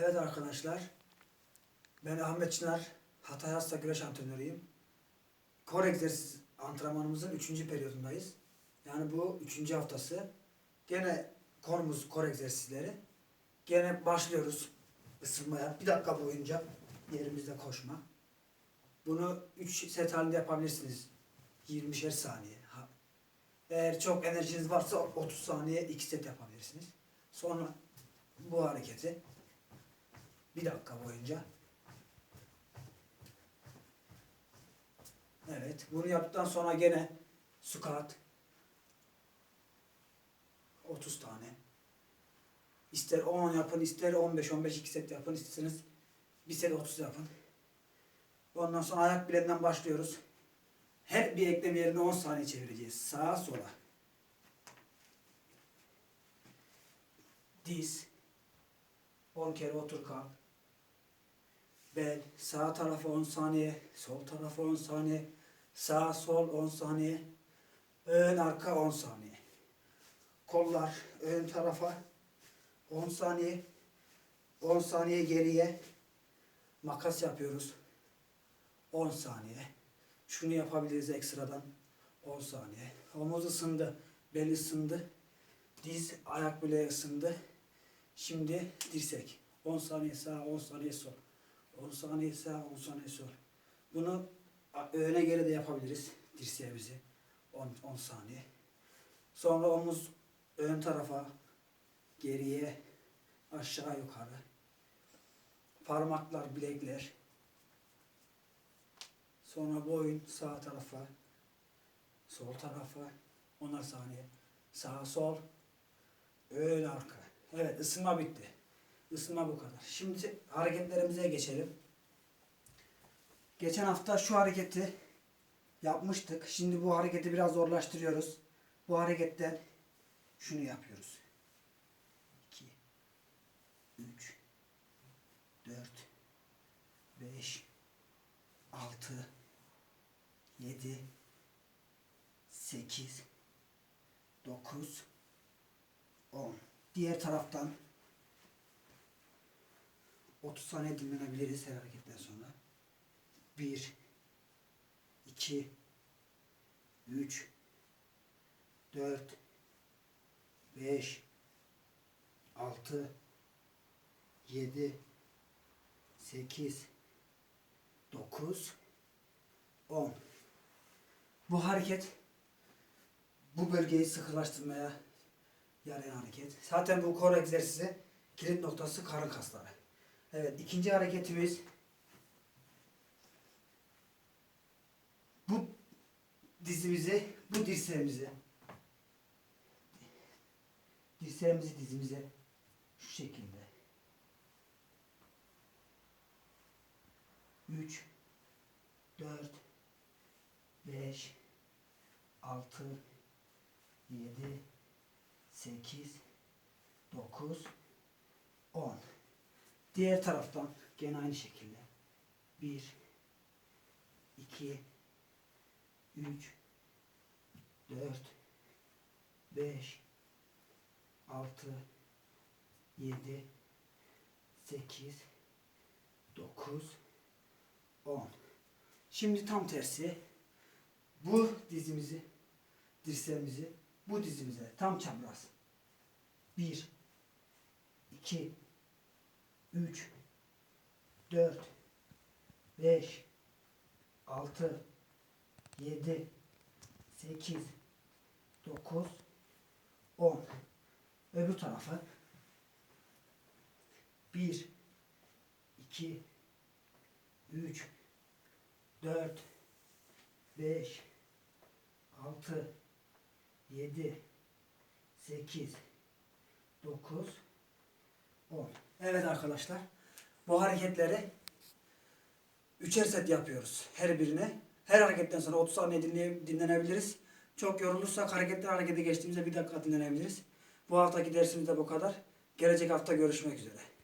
Evet arkadaşlar. Ben Ahmet Çınar. Hatay Hasta Güreş Antrenörüyüm. Kor egzersiz antrenmanımızın 3. periyodundayız. Yani bu 3. haftası. Gene konumuz kor egzersizleri. Gene başlıyoruz ısınmaya. Bir dakika boyunca yerimizde koşma. Bunu 3 set halinde yapabilirsiniz. 20'şer saniye. Eğer çok enerjiniz varsa 30 saniye 2 set yapabilirsiniz. Sonra bu hareketi bir dakika boyunca. Evet. Bunu yaptıktan sonra gene squat 30 tane. İster 10 yapın, ister 15 15 2 set yapın, isterseniz bir set 30 yapın. Ondan sonra ayak bileğinden başlıyoruz. Her bir eklem yerini 10 saniye çevireceğiz. Sağa sola. Diz. 10 kere otur kalk. Bel. Sağ tarafa 10 saniye. Sol tarafa 10 saniye. Sağ sol 10 saniye. Ön arka 10 saniye. Kollar ön tarafa 10 saniye. 10 saniye geriye. Makas yapıyoruz. 10 saniye. Şunu yapabiliriz ekstradan. 10 saniye. Omuz ısındı. Bel ısındı. Diz, ayak bileği ısındı. Şimdi dirsek. 10 saniye sağ, 10 saniye sol. 10 saniye sağ, 10 saniye sol. Bunu öne geri de yapabiliriz. Dirseğimizi. 10, 10 saniye. Sonra omuz ön tarafa, geriye, aşağı yukarı. Parmaklar, bilekler. Sonra boyun sağ tarafa, sol tarafa, onar saniye. Sağ sol, ön arka. Evet ısınma bitti. Isınma bu kadar. Şimdi hareketlerimize geçelim. Geçen hafta şu hareketi yapmıştık. Şimdi bu hareketi biraz zorlaştırıyoruz. Bu hareketten şunu yapıyoruz. 2 3 4 5 6 7 8 9 10 Diğer taraftan 30 saniye dinlenebiliriz her hareketten sonra. 1 2 3 4 5 6 7 8 9 10 Bu hareket bu bölgeyi sıkılaştırmaya yarayan hareket. Zaten bu kor egzersizi kilit noktası karın kasları. Evet ikinci hareketimiz. Bu dizimizi, bu dirseğimizi. Dirseğimizi dizimize şu şekilde. 3 4 5 6 7 8 9 10 Diğer taraftan gene aynı şekilde. 1 2 3 4 5 6 7 8 9 10 Şimdi tam tersi. Bu dizimizi dirseğimizi bu dizimize tam çapraz. 1 2 3 4 5 6 7 8 9 10 Öbür tarafa. 1 2 3 4 5 6 7 8 9 10 Evet arkadaşlar. Bu hareketleri üçer set yapıyoruz her birine. Her hareketten sonra 30 saniye dinlenebiliriz. Çok yorulursak hareketten harekete geçtiğimizde bir dakika dinlenebiliriz. Bu haftaki dersimiz de bu kadar. Gelecek hafta görüşmek üzere.